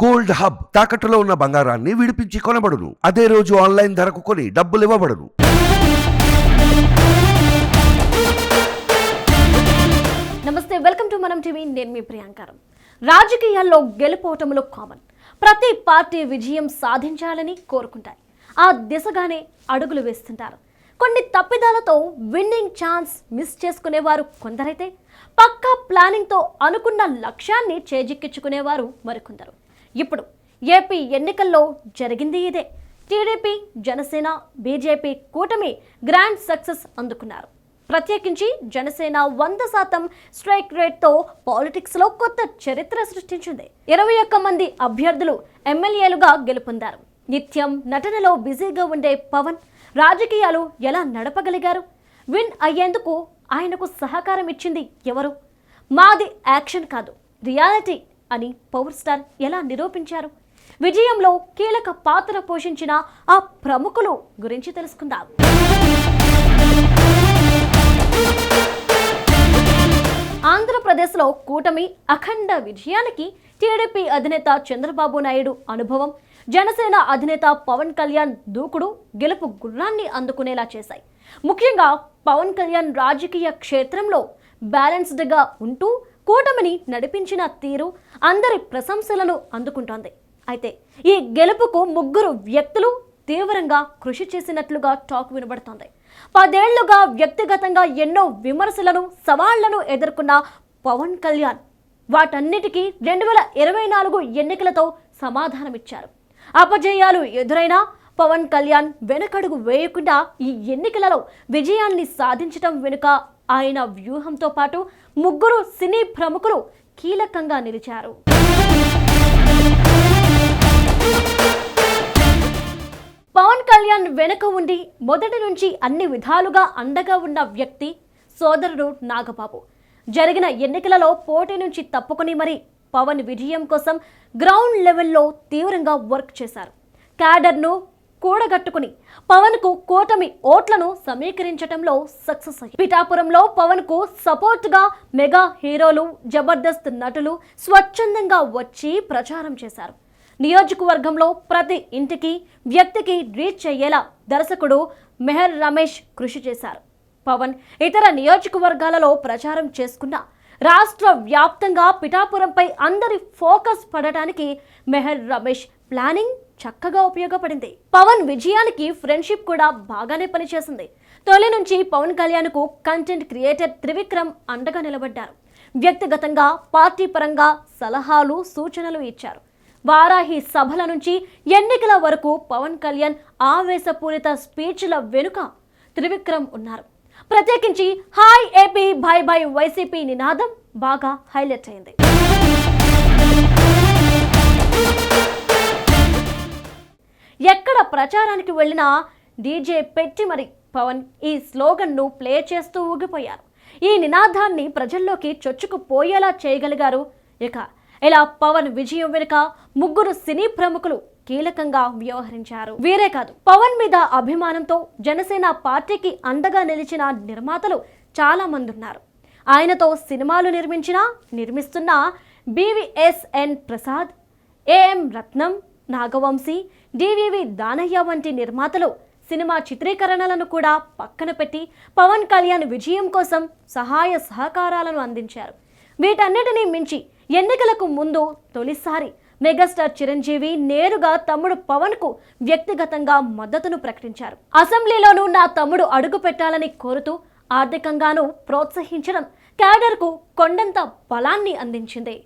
Gold hub తాకట్టులో ఉన్న బంగారాన్ని విడిపించి కొనబడును. అదే రోజు ఆన్లైన్ ధరకు కొని డబ్బులు ఇవ్వబడును. నమస్తే వెల్కమ్ టు మనం టీవీ. నేను మీ ప్రియాంకారం రాజకీయాల్లో గెలుపోవటములు కామన్. ప్రతి పార్టీ విజయం సాధించాలని కోరుకుంటాయి. ఆ దిశగానే అడుగులు వేస్తుంటారు. కొన్ని తప్పిదాలతో విన్నింగ్ ఛాన్స్ మిస్ చేసుకునేవారు కొందరైతే పక్కా ప్లానింగ్తో అనుకున్న లక్ష్యాన్ని చేజిక్కించుకునేవారు మరికొందరు. ఇప్పుడు ఏపీ ఎన్నికల్లో జరిగింది ఇదే. టీడీపీ జనసేన బీజేపీ కూటమి గ్రాండ్ సక్సెస్ అందుకున్నారు. ప్రత్యేకించి జనసేన వంద శాతం స్ట్రైక్ రేట్తో పాలిటిక్స్లో కొత్త చరిత్ర సృష్టించింది. ఇరవై ఒక్క మంది అభ్యర్థులు ఎమ్మెల్యేలుగా గెలుపొందారు. నిత్యం నటనలో బిజీగా ఉండే పవన్ రాజకీయాలు ఎలా నడపగలిగారు? విన్ అయ్యేందుకు ఆయనకు సహకారం ఇచ్చింది ఎవరు? మాది యాక్షన్ కాదు. రియాలిటీ అని పవర్ స్టార్ ఎలా నిరూపించారు? విజయంలో కీలక పాత్ర పోషించిన ఆ ప్రముఖులు గురించి తెలుసుకుందాం. ఆంధ్రప్రదేశ్లో కూటమి అఖండ విజయానికి టీడీపీ అధినేత చంద్రబాబు నాయుడు అనుభవం జనసేన అధినేత పవన్ కళ్యాణ్ దూకుడు గెలుపు గుర్రాన్ని అందుకునేలా చేశాయి. ముఖ్యంగా పవన్ కళ్యాణ్ రాజకీయ క్షేత్రంలో బ్యాలెన్స్డ్గా ఉంటూ కూటమిని నడిపించిన తీరు అందరి ప్రశంసలను అందుకుంటోంది. అయితే ఈ గెలుపుకు ముగ్గురు వ్యక్తులు తీవ్రంగా కృషి చేసినట్లుగా టాక్ వినబడుతోంది. పదేళ్ళుగా వ్యక్తిగతంగా ఎన్నో విమర్శలను సవాళ్ళను ఎదుర్కొన్న పవన్ కళ్యాణ్ వాటన్నిటికీ రెండు వేల ఇరవై నాలుగు ఎన్నికలతో సమాధానమిచ్చారు. అపజయాలు ఎదురైనా పవన్ కళ్యాణ్ వెనకడుగు వేయకుండా ఈ ఎన్నికలలో విజయాన్ని సాధించడం వెనుక ఆయన వ్యూహంతో పాటు ముగ్గురు సినీ ప్రముఖులు కీలకంగా నిలిచారు. పవన్ కళ్యాణ్ వెనుక ఉండి మొదటి నుంచి అన్ని విధాలుగా అండగా ఉన్న వ్యక్తి సోదరుడు నాగబాబు. జరిగిన ఎన్నికలలో పోటీ నుంచి తప్పుకుని మరి పవన్ విజయం కోసం గ్రౌండ్ లెవెల్లో తీవ్రంగా వర్క్ చేశారు. క్యాడర్ను కూడగట్టుకుని పవన్కు కూటమి ఓట్లను సమీకరించడంలో సక్సెస్ అయ్యి పిఠాపురంలో పవన్కు సపోర్ట్గా మెగా హీరోలు జబర్దస్త్ నటులు స్వచ్ఛందంగా వచ్చి ప్రచారం చేశారు. నియోజకవర్గంలో ప్రతి ఇంటికి వ్యక్తికి రీచ్ అయ్యేలా దర్శకుడు మెహర్ రమేష్ కృషి చేశారు. పవన్ ఇతర నియోజకవర్గాలలో ప్రచారం చేసుకున్న రాష్ట్ర వ్యాప్తంగా పిఠాపురంపై అందరి ఫోకస్ పడటానికి మెహర్ రమేష్ ప్లానింగ్ చక్కగా ఉపయోగపడింది. పవన్ విజయానికి ఫ్రెండ్షిప్ కూడా బాగానే పనిచేసింది. తొలి నుంచి పవన్ కళ్యాణ్కు కంటెంట్ క్రియేటర్ త్రివిక్రమ్ అండగా నిలబడ్డారు. వ్యక్తిగతంగా పార్టీ పరంగా సలహాలు సూచనలు ఇచ్చారు. వారాహి సభల నుంచి ఎన్నికల వరకు పవన్ కళ్యాణ్ ఆవేశపూరిత స్పీచ్ల వెనుక త్రివిక్రమ్ ఉన్నారు. ప్రత్యేకించి hi AP bye bye YCP నినాదం బాగా హైలైట్ అయింది. ఎక్కడ ప్రచారానికి వెళ్ళినా డీజే పెట్టి మరి పవన్ ఈ స్లోగన్ను ప్లే చేస్తూ ఊగిపోయారు. ఈ నినాదాన్ని ప్రజల్లోకి చొచ్చుకుపోయేలా చేయగలిగారు. ఇక ఇలా పవన్ విజయం వెనుక ముగ్గురు సినీ ప్రముఖులు కీలకంగా వ్యవహరించారు. వీరే కాదు పవన్ మీద అభిమానంతో జనసేన పార్టీకి అండగా నిలిచిన నిర్మాతలు చాలా మంది ఉన్నారు ఆయనతో సినిమాలు నిర్మించిన నిర్మిస్తున్న BVSN Prasad AM Ratnam Nagavamsi DVV Danayya వంటి నిర్మాతలు సినిమా చిత్రీకరణలను కూడా పక్కన పెట్టి పవన్ కళ్యాణ్ విజయం కోసం సహాయ సహకారాలను అందించారు. వీటన్నిటినీ మించి ఎన్నికలకు ముందు తొలిసారి మెగాస్టార్ చిరంజీవి నేరుగా తమ్ముడు పవన్కు వ్యక్తిగతంగా మద్దతును ప్రకటించారు. అసెంబ్లీలోనూ నా తమ్ముడు అడుగు పెట్టాలని కోరుతూ ఆర్థికంగానూ ప్రోత్సహించడం క్యాడర్కు కొండంత బలాన్ని అందించింది.